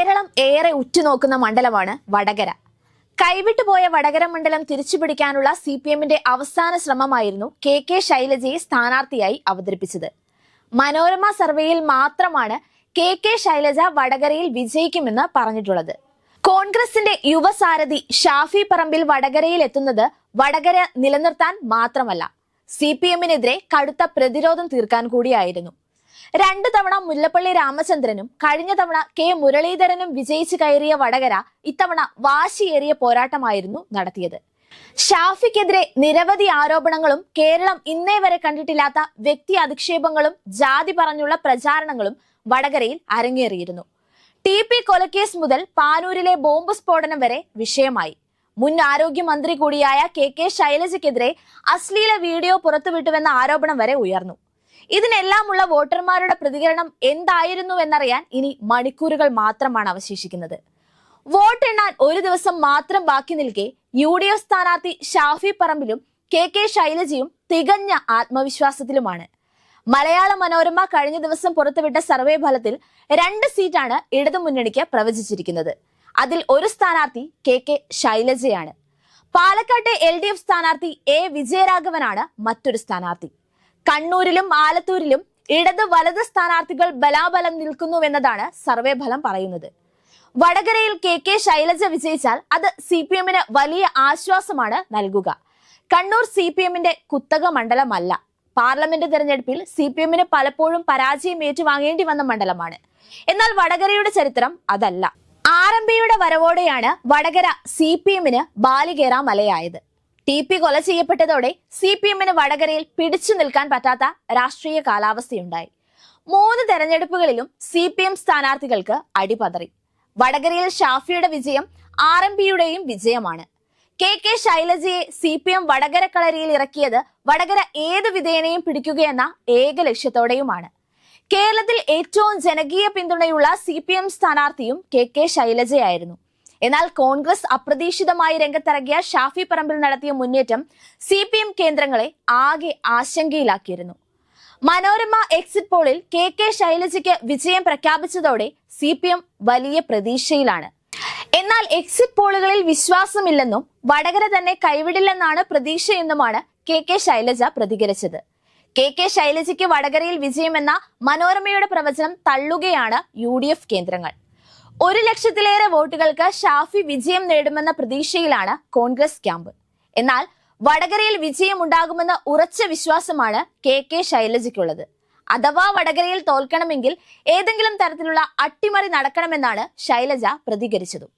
കേരളം ഏറെ ഉറ്റുനോക്കുന്ന മണ്ഡലമാണ് വടകര. കൈവിട്ടുപോയ വടകര മണ്ഡലം തിരിച്ചുപിടിക്കാനുള്ള സി പി എമ്മിന്റെ അവസാന ശ്രമമായിരുന്നു കെ കെ ശൈലജയെ സ്ഥാനാർത്ഥിയായി അവതരിപ്പിച്ചത്. മനോരമ സർവേയിൽ മാത്രമാണ് കെ കെ ശൈലജ വടകരയിൽ വിജയിക്കുമെന്ന് പറഞ്ഞിട്ടുള്ളത്. കോൺഗ്രസിന്റെ യുവസാരഥി ഷാഫി പറമ്പിൽ വടകരയിൽ എത്തുന്നത് വടകര നിലനിർത്താൻ മാത്രമല്ല സി പി എമ്മിനെതിരെ കടുത്ത പ്രതിരോധം തീർക്കാൻ കൂടിയായിരുന്നു. രണ്ടു തവണ മുല്ലപ്പള്ളി രാമചന്ദ്രനും കഴിഞ്ഞ തവണ കെ മുരളീധരനും വിജയിച്ചു കയറിയ വടകര ഇത്തവണ വാശിയേറിയ പോരാട്ടമായിരുന്നു നടത്തിയത്. ഷാഫിക്കെതിരെ നിരവധി ആരോപണങ്ങളും കേരളം ഇന്നേ വരെ കണ്ടിട്ടില്ലാത്ത വ്യക്തി അധിക്ഷേപങ്ങളും ജാതി പറഞ്ഞുള്ള പ്രചാരണങ്ങളും വടകരയിൽ അരങ്ങേറിയിരുന്നു. ടി പി കൊലക്കേസ് മുതൽ പാനൂരിലെ ബോംബ് സ്ഫോടനം വരെ വിഷയമായി. മുൻ ആരോഗ്യമന്ത്രി കൂടിയായ കെ കെ ശൈലജയ്ക്കെതിരെ അശ്ലീല വീഡിയോ പുറത്തുവിട്ടുവെന്ന ആരോപണം വരെ ഉയർന്നു. ഇതിനെല്ലാമുള്ള വോട്ടർമാരുടെ പ്രതികരണം എന്തായിരുന്നു എന്നറിയാൻ ഇനി മണിക്കൂറുകൾ മാത്രമാണ് അവശേഷിക്കുന്നത്. വോട്ടെണ്ണാൻ ഒരു ദിവസം മാത്രം ബാക്കി നിൽക്കെ യു ഡി എഫ് സ്ഥാനാർത്ഥി ഷാഫി പറമ്പിലും കെ കെ ശൈലജയും തികഞ്ഞ ആത്മവിശ്വാസത്തിലുമാണ്. മലയാള മനോരമ കഴിഞ്ഞ ദിവസം പുറത്തുവിട്ട സർവേ ഫലത്തിൽ രണ്ട് സീറ്റാണ് ഇടതുമുന്നണിക്ക് പ്രവചിച്ചിരിക്കുന്നത്. അതിൽ ഒരു സ്ഥാനാർത്ഥി കെ കെ ശൈലജയാണ്. പാലക്കാട്ടെ എൽ ഡി എഫ് സ്ഥാനാർത്ഥി എ വിജയരാഘവനാണ് മറ്റൊരു സ്ഥാനാർത്ഥി. കണ്ണൂരിലും ആലത്തൂരിലും ഇടത് വലത് സ്ഥാനാർത്ഥികൾ ബലാബലം നിൽക്കുന്നുവെന്നതാണ് സർവേ ഫലം പറയുന്നത്. വടകരയിൽ കെ കെ ശൈലജ വിജയിച്ചാൽ അത് സി പി എമ്മിന് വലിയ ആശ്വാസമാണ് നൽകുക. കണ്ണൂർ സി പി എമ്മിന്റെ കുത്തക മണ്ഡലമല്ല. പാർലമെന്റ് തെരഞ്ഞെടുപ്പിൽ സി പി എമ്മിന് പലപ്പോഴും പരാജയം ഏറ്റുവാങ്ങേണ്ടി വന്ന മണ്ഡലമാണ്. എന്നാൽ വടകരയുടെ ചരിത്രം അതല്ല. ആർ എം പിയുടെ വരവോടെയാണ് വടകര സി പി എമ്മിന് ബാലികേറ മലയായത്. ടി പി കൊല ചെയ്യപ്പെട്ടതോടെ സി പി എമ്മിന് വടകരയിൽ പിടിച്ചു നിൽക്കാൻ പറ്റാത്ത രാഷ്ട്രീയ കാലാവസ്ഥയുണ്ടായി. മൂന്ന് തെരഞ്ഞെടുപ്പുകളിലും സി പി എം സ്ഥാനാർത്ഥികൾക്ക് അടിപതറി. വടകരയിൽ ഷാഫിയുടെ വിജയം ആർ എം പിയുടെയും വിജയമാണ്. കെ കെ ശൈലജയെ സി പി എം വടകര കളരിയിൽ ഇറക്കിയത് വടകര ഏത് വിധേയനെയും പിടിക്കുകയെന്ന ഏക ലക്ഷ്യത്തോടെയുമാണ്. കേരളത്തിൽ ഏറ്റവും ജനകീയ പിന്തുണയുള്ള സി പി എം സ്ഥാനാർത്ഥിയും കെ കെ ശൈലജയായിരുന്നു. എന്നാൽ കോൺഗ്രസ് അപ്രതീക്ഷിതമായി രംഗത്തിറങ്ങിയ ഷാഫി പറമ്പിൽ നടത്തിയ മുന്നേറ്റം സി പി എം കേന്ദ്രങ്ങളെ ആകെ ആശങ്കയിലാക്കിയിരുന്നു. മനോരമ എക്സിറ്റ് പോളിൽ കെ കെ ശൈലജയ്ക്ക് വിജയം പ്രഖ്യാപിച്ചതോടെ സി പി എം വലിയ പ്രതീക്ഷയിലാണ്. എന്നാൽ എക്സിറ്റ് പോളുകളിൽ വിശ്വാസമില്ലെന്നും വടകര തന്നെ കൈവിടില്ലെന്നാണ് പ്രതീക്ഷയെന്നുമാണ് കെ കെ ശൈലജ പ്രതികരിച്ചത്. കെ കെ ശൈലജയ്ക്ക് വടകരയിൽ വിജയമെന്ന മനോരമയുടെ പ്രവചനം തള്ളുകയാണ് യു കേന്ദ്രങ്ങൾ. ഒരു ലക്ഷത്തിലേറെ വോട്ടുകൾക്ക് ഷാഫി വിജയം നേടുമെന്ന പ്രതീക്ഷയിലാണ് കോൺഗ്രസ് ക്യാമ്പ്. എന്നാൽ വടകരയിൽ വിജയം ഉണ്ടാകുമെന്ന ഉറച്ച വിശ്വാസമാണ് കെ കെ ശൈലജയ്ക്കുള്ളത്. അഥവാ വടകരയിൽ തോൽക്കണമെങ്കിൽ ഏതെങ്കിലും തരത്തിലുള്ള അട്ടിമറി നടക്കണമെന്നാണ് ശൈലജ പ്രതികരിച്ചതും.